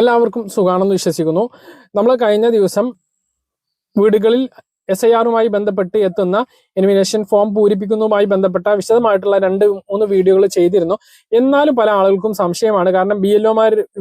എല്ലാവർക്കും സുഖാണെന്ന് വിശ്വസിക്കുന്നു. നമ്മൾ കഴിഞ്ഞ ദിവസം വീടുകളിൽ എസ് ഐ ആറുമായി ബന്ധപ്പെട്ട് എത്തുന്ന എലിമിനേഷൻ ഫോം പൂരിപ്പിക്കുന്നതുമായി ബന്ധപ്പെട്ട വിശദമായിട്ടുള്ള രണ്ട് മൂന്ന് വീഡിയോകൾ ചെയ്തിരുന്നു. എന്നാലും പല ആളുകൾക്കും സംശയമാണ്. കാരണം ബി എൽ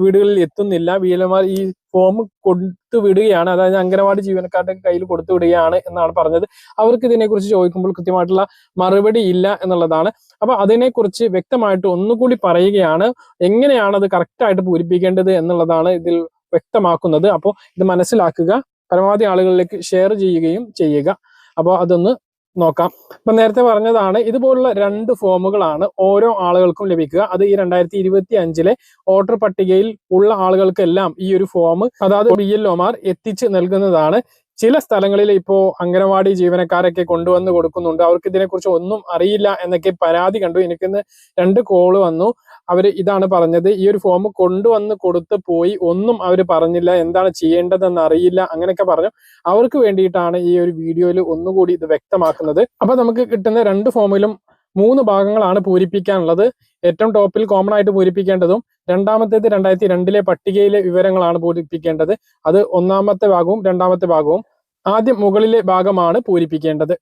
വീടുകളിൽ എത്തുന്നില്ല. ബി എൽ ഈ ഫോം കൊടുത്തു വിടുകയാണ്. അതായത് അംഗനവാടി ജീവനക്കാരുടെ കയ്യിൽ കൊടുത്തു വിടുകയാണ് എന്നാണ് പറഞ്ഞത്. അവർക്ക് ഇതിനെക്കുറിച്ച് ചോദിക്കുമ്പോൾ കൃത്യമായിട്ടുള്ള മറുപടി ഇല്ല എന്നുള്ളതാണ്. അപ്പൊ അതിനെക്കുറിച്ച് വ്യക്തമായിട്ട് ഒന്നുകൂടി പറയുകയാണ്. എങ്ങനെയാണ് അത് കറക്റ്റായിട്ട് പൂരിപ്പിക്കേണ്ടത് എന്നുള്ളതാണ് ഇതിൽ വ്യക്തമാക്കുന്നത്. അപ്പോൾ ഇത് മനസ്സിലാക്കുക. പരമാവധി ആളുകളിലേക്ക് ഷെയർ ചെയ്യുകയും ചെയ്യുക. അപ്പോൾ അതൊന്ന് നോക്കാം. ഇപ്പൊ നേരത്തെ പറഞ്ഞതാണ് ഇതുപോലുള്ള രണ്ട് ഫോമുകളാണ് ഓരോ ആളുകൾക്കും ലഭിക്കുക. അത് ഈ രണ്ടായിരത്തി ഇരുപത്തി അഞ്ചിലെ വോട്ടർ പട്ടികയിൽ ഉള്ള ആളുകൾക്കെല്ലാം ഈ ഒരു ഫോം അതായത് ബി എൽ ഒമാർ എത്തിച്ച് നൽകുന്നതാണ്. ചില സ്ഥലങ്ങളിൽ ഇപ്പോ അംഗനവാടി ജീവനക്കാരൊക്കെ കൊണ്ടുവന്ന് കൊടുക്കുന്നുണ്ട്. അവർക്ക് ഇതിനെക്കുറിച്ച് ഒന്നും അറിയില്ല എന്നൊക്കെ പരാതി കണ്ടു. എനിക്കിന്ന് രണ്ട് കോൾ വന്നു. അവർ ഇതാണ് പറഞ്ഞത്. ഈ ഒരു ഫോം കൊണ്ടുവന്ന് കൊടുത്ത് പോയി ഒന്നും അവർ പറഞ്ഞില്ല. എന്താണ് ചെയ്യേണ്ടതെന്ന് അറിയില്ല. അങ്ങനെയൊക്കെ പറഞ്ഞു. അവർക്ക് വേണ്ടിയിട്ടാണ് ഈ ഒരു വീഡിയോയിൽ ഒന്നുകൂടി ഇത് വ്യക്തമാക്കുന്നത്. അപ്പൊ നമുക്ക് കിട്ടുന്ന രണ്ട് ഫോമിലും മൂന്ന് ഭാഗങ്ങളാണ് പൂരിപ്പിക്കാനുള്ളത്. ഏറ്റവും ടോപ്പിൽ കോമൺ ആയിട്ട് പൂരിപ്പിക്കേണ്ടതും രണ്ടാമത്തേത് രണ്ടായിരത്തി രണ്ടിലെ പട്ടികയിലെ വിവരങ്ങളാണ് പൂരിപ്പിക്കേണ്ടത്. അത് ഒന്നാമത്തെ ഭാഗവും രണ്ടാമത്തെ ഭാഗവും. ആദ്യം മുകളിലെ ഭാഗമാണ് പൂരിപ്പിക്കേണ്ടത്.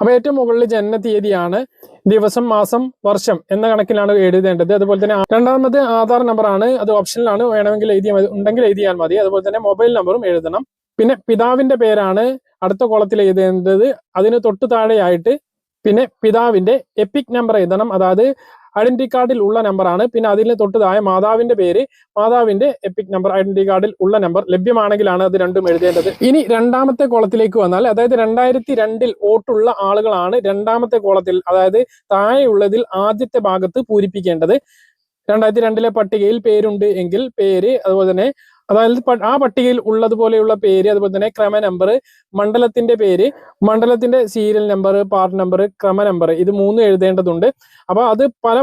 അപ്പൊ ഏറ്റവും മുകളിൽ ജനന തീയതിയാണ് ദിവസം മാസം വർഷം എന്ന കണക്കിലാണ് എഴുതേണ്ടത്. അതുപോലെ തന്നെ രണ്ടാമത് ആധാർ നമ്പറാണ് അത് ഓപ്ഷനിലാണ് വേണമെങ്കിൽ എഴുതിയാൽ മതി. ഉണ്ടെങ്കിൽ എഴുതിയാൽ മതി. അതുപോലെ തന്നെ മൊബൈൽ നമ്പറും എഴുതണം. പിന്നെ പിതാവിന്റെ പേരാണ് അടുത്ത കോളത്തിൽ എഴുതേണ്ടത്. അതിന് തൊട്ടു താഴെയായിട്ട് പിന്നെ പിതാവിന്റെ എപ്പിക് നമ്പർ എഴുതണം. അതായത് ഐഡന്റി കാർഡിൽ ഉള്ള നമ്പറാണ് പിന്നെ അതിന് തൊട്ട് താഴെ മാതാവിന്റെ പേര് മാതാവിന്റെ എപ്പിക് നമ്പർ ഐഡന്റി കാർഡിൽ ഉള്ള നമ്പർ ലഭ്യമാണെങ്കിലാണ് അത് രണ്ടും എഴുതേണ്ടത്. ഇനി രണ്ടാമത്തെ കോളത്തിലേക്ക് വന്നാൽ അതായത് രണ്ടായിരത്തി രണ്ടിൽ വോട്ടുള്ള ആളുകളാണ് രണ്ടാമത്തെ കോളത്തിൽ അതായത് താഴെയുള്ളതിൽ ആദ്യത്തെ ഭാഗത്ത് പൂരിപ്പിക്കേണ്ടത്. രണ്ടായിരത്തി രണ്ടിലെ പട്ടികയിൽ പേരുണ്ട് എങ്കിൽ പേര് അതുപോലെ തന്നെ അതായത് ആ പട്ടികയിൽ ഉള്ളതുപോലെയുള്ള പേര് അതുപോലെ തന്നെ ക്രമ നമ്പർ മണ്ഡലത്തിന്റെ പേര് മണ്ഡലത്തിന്റെ സീരിയൽ നമ്പർ പാർട്ട് നമ്പർ ക്രമ നമ്പർ ഇത് മൂന്നും എഴുതേണ്ടതുണ്ട്. അപ്പൊ അത് പല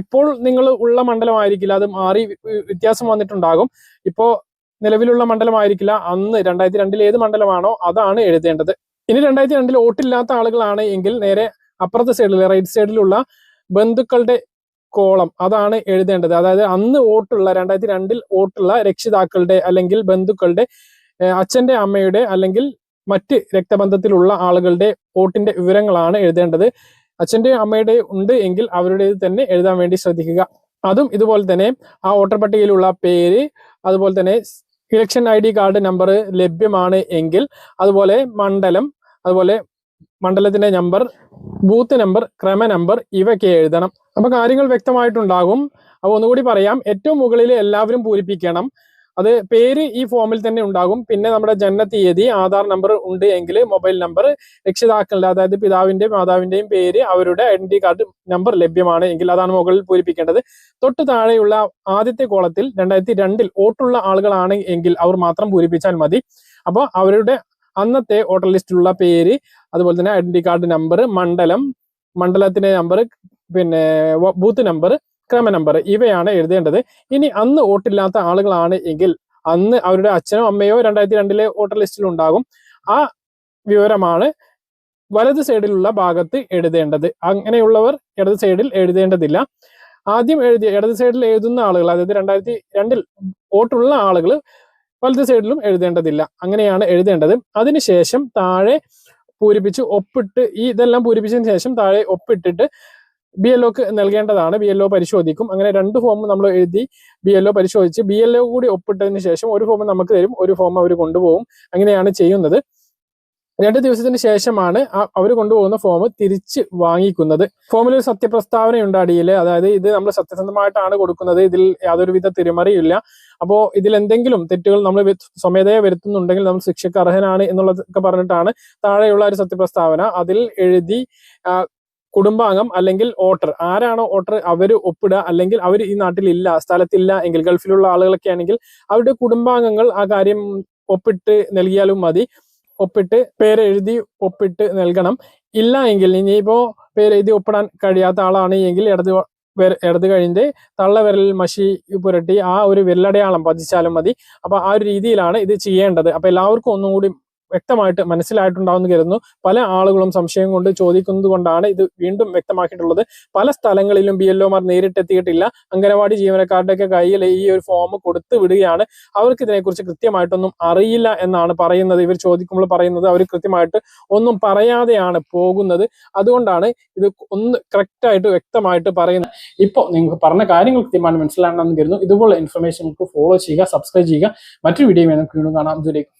ഇപ്പോൾ നിങ്ങൾ ഉള്ള മണ്ഡലമായിരിക്കില്ല അത് മാറി വ്യത്യാസം വന്നിട്ടുണ്ടാകും. ഇപ്പോ നിലവിലുള്ള മണ്ഡലമായിരിക്കില്ല അന്ന് രണ്ടായിരത്തി രണ്ടിൽ ഏത് മണ്ഡലമാണോ അതാണ് എഴുതേണ്ടത്. ഇനി രണ്ടായിരത്തി രണ്ടിൽ വോട്ടില്ലാത്ത ആളുകളാണ് എങ്കിൽ നേരെ അപ്പുറത്തെ സൈഡിൽ റൈറ്റ് സൈഡിലുള്ള ബന്ധുക്കളുടെ കോളം അതാണ് എഴുതേണ്ടത്. അതായത് അന്ന് വോട്ടുള്ള രണ്ടായിരത്തി രണ്ടിൽ വോട്ടുള്ള രക്ഷിതാക്കളുടെ അല്ലെങ്കിൽ ബന്ധുക്കളുടെ അച്ഛന്റെ അമ്മയുടെ അല്ലെങ്കിൽ മറ്റ് രക്തബന്ധത്തിലുള്ള ആളുകളുടെ വോട്ടിന്റെ വിവരങ്ങളാണ് എഴുതേണ്ടത്. അച്ഛന്റെ അമ്മയുടെ ഉണ്ട് എങ്കിൽ അവരുടേത് തന്നെ എഴുതാൻ വേണ്ടി ശ്രദ്ധിക്കുക. അതും ഇതുപോലെ തന്നെ ആ വോട്ടർ പട്ടികയിലുള്ള പേര് അതുപോലെ തന്നെ election I D card number ലഭ്യമാണ് എങ്കിൽ അതുപോലെ മണ്ഡലം അതുപോലെ മണ്ഡലത്തിന്റെ നമ്പർ ബൂത്ത് നമ്പർ ക്രമ നമ്പർ ഇവയൊക്കെ എഴുതണം. അപ്പൊ കാര്യങ്ങൾ വ്യക്തമായിട്ടുണ്ടാകും. അപ്പൊ ഒന്നുകൂടി പറയാം ഏറ്റവും മുകളിൽ എല്ലാവരും പൂരിപ്പിക്കണം. അത് പേര് ഈ ഫോമിൽ തന്നെ ഉണ്ടാകും. പിന്നെ നമ്മുടെ ജനന തീയതി ആധാർ നമ്പർ ഉണ്ട് എങ്കിൽ മൊബൈൽ നമ്പർ രക്ഷിതാക്കളുടെ അതായത് പിതാവിന്റെയും മാതാവിന്റെയും പേര് അവരുടെ ഐഡന്റി കാർഡ് നമ്പർ ലഭ്യമാണ് എങ്കിൽ അതാണ് മുകളിൽ പൂരിപ്പിക്കേണ്ടത്. തൊട്ട് താഴെയുള്ള ആദ്യത്തെ കോളത്തിൽ രണ്ടായിരത്തി രണ്ടിൽ വോട്ടുള്ള ആളുകളാണ് എങ്കിൽ അവർ മാത്രം പൂരിപ്പിച്ചാൽ മതി. അപ്പോൾ അവരുടെ അന്നത്തെ വോട്ടർ ലിസ്റ്റിലുള്ള പേര് അതുപോലെ തന്നെ ഐഡന്റി കാർഡ് നമ്പർ മണ്ഡലം മണ്ഡലത്തിന്റെ നമ്പർ പിന്നെ ബൂത്ത് നമ്പർ ക്രമ നമ്പർ ഇവയാണ് എഴുതേണ്ടത്. ഇനി അന്ന് വോട്ടില്ലാത്ത ആളുകളാണ് എങ്കിൽ അന്ന് അവരുടെ അച്ഛനോ അമ്മയോ രണ്ടായിരത്തി രണ്ടിലെ വോട്ടർ ലിസ്റ്റിൽ ഉണ്ടാകും. ആ വിവരമാണ് വലത് സൈഡിലുള്ള ഭാഗത്ത് എഴുതേണ്ടത്. അങ്ങനെയുള്ളവർ ഇടത് സൈഡിൽ എഴുതേണ്ടതില്ല. ആദ്യം എഴുതിയ ഇടത് സൈഡിൽ എഴുതുന്ന ആളുകൾ അതായത് രണ്ടായിരത്തി രണ്ടിൽ വോട്ടുള്ള ആളുകൾ വലത് സൈഡിലും എഴുതേണ്ടതില്ല. അങ്ങനെയാണ് എഴുതേണ്ടത്. അതിനുശേഷം താഴെ പൂരിപ്പിച്ച് ഒപ്പിട്ട് ഈ ഇതെല്ലാം പൂരിപ്പിച്ചതിന് ശേഷം താഴെ ഒപ്പിട്ടിട്ട് ബി എൽ ഒക്ക് നൽകേണ്ടതാണ്. ബി എൽ ഒ പരിശോധിക്കും. അങ്ങനെ രണ്ട് ഫോം നമ്മൾ എഴുതി ബി എൽ ഒ പരിശോധിച്ച് ബി എൽ ഒ കൂടി ഒപ്പിട്ടതിന് ശേഷം ഒരു ഫോം നമുക്ക് തരും. ഒരു ഫോം അവർ കൊണ്ടുപോകും. അങ്ങനെയാണ് ചെയ്യുന്നത്. രണ്ട് ദിവസത്തിന് ശേഷമാണ് അവർ കൊണ്ടുപോകുന്ന ഫോം തിരിച്ച് വാങ്ങിക്കുന്നത്. ഫോമിൽ ഒരു സത്യപ്രസ്താവനയുണ്ട് അടിയിൽ അതായത് ഇത് നമ്മൾ സത്യസന്ധമായിട്ടാണ് കൊടുക്കുന്നത്. ഇതിൽ യാതൊരുവിധ തിരിമറിയില്ല അപ്പോൾ ഇതിൽ എന്തെങ്കിലും തെറ്റുകൾ നമ്മൾ സ്വമേധയെ സ്വമേധയാ വരുത്തുന്നുണ്ടെങ്കിൽ നമ്മൾ ശിക്ഷയ്ക്ക് അർഹനാണ് എന്നുള്ളതൊക്കെ പറഞ്ഞിട്ടാണ് താഴെയുള്ള ഒരു സത്യപ്രസ്താവന. അതിൽ എഴുതി കുടുംബാംഗം അല്ലെങ്കിൽ ഓട്ടർ ആരാണോ ഓട്ടർ അവർ ഒപ്പിടുക. അല്ലെങ്കിൽ അവർ ഈ നാട്ടിലില്ല സ്ഥലത്തില്ല എങ്കിൽ ഗൾഫിലുള്ള ആളുകളൊക്കെ ആണെങ്കിൽ അവരുടെ കുടുംബാംഗങ്ങൾ ആ കാര്യം ഒപ്പിട്ട് നൽകിയാലും മതി. ഒപ്പിട്ട് പേര് എഴുതി ഒപ്പിട്ട് നൽകണം. ഇല്ല എങ്കിൽ ഇനിയിപ്പോ പേര് എഴുതി ഒപ്പിടാൻ കഴിയാത്ത ആളാണ് എങ്കിൽ ഇടത് ഇടത് കഴിഞ്ഞ് തള്ളവിരലിൽ മഷി പുരട്ടി ആ ഒരു വിരലടയാളം പതിച്ചാലും മതി. അപ്പൊ ആ ഒരു രീതിയിലാണ് ഇത് ചെയ്യേണ്ടത്. അപ്പൊ എല്ലാവർക്കും ഒന്നും കൂടി വ്യക്തമായിട്ട് മനസ്സിലായിട്ടുണ്ടാവുമെന്ന് കരുതുന്നു. പല ആളുകളും സംശയം കൊണ്ട് ചോദിക്കുന്നത് കൊണ്ടാണ് ഇത് വീണ്ടും വ്യക്തമാക്കിയിട്ടുള്ളത്. പല സ്ഥലങ്ങളിലും ബി എൽ ഒമാർ നേരിട്ടെത്തിയിട്ടില്ല. അംഗനവാടി ജീവനക്കാരുടെ ഒക്കെ കയ്യിൽ ഈ ഒരു ഫോം കൊടുത്തു വിടുകയാണ്. അവർക്ക് ഇതിനെക്കുറിച്ച് കൃത്യമായിട്ടൊന്നും അറിയില്ല എന്നാണ് പറയുന്നത്. ഇവർ ചോദിക്കുമ്പോൾ പറയുന്നത് അവർ കൃത്യമായിട്ട് ഒന്നും പറയാതെയാണ് പോകുന്നത്. അതുകൊണ്ടാണ് ഇത് ഒന്ന് കറക്റ്റായിട്ട് വ്യക്തമായിട്ട് പറയുന്നത്. ഇപ്പോൾ നിങ്ങൾക്ക് പറഞ്ഞ കാര്യങ്ങൾ കൃത്യമായിട്ട് മനസ്സിലാകണമെന്ന് കരുതുന്നു. ഇതുപോലെ ഇൻഫർമേഷൻ ഫോളോ ചെയ്യുക സബ്സ്ക്രൈബ് ചെയ്യുക. മറ്റൊരു വീഡിയോ നമുക്ക് വീണ്ടും കാണാം. ഇതിലേക്ക് ബൈ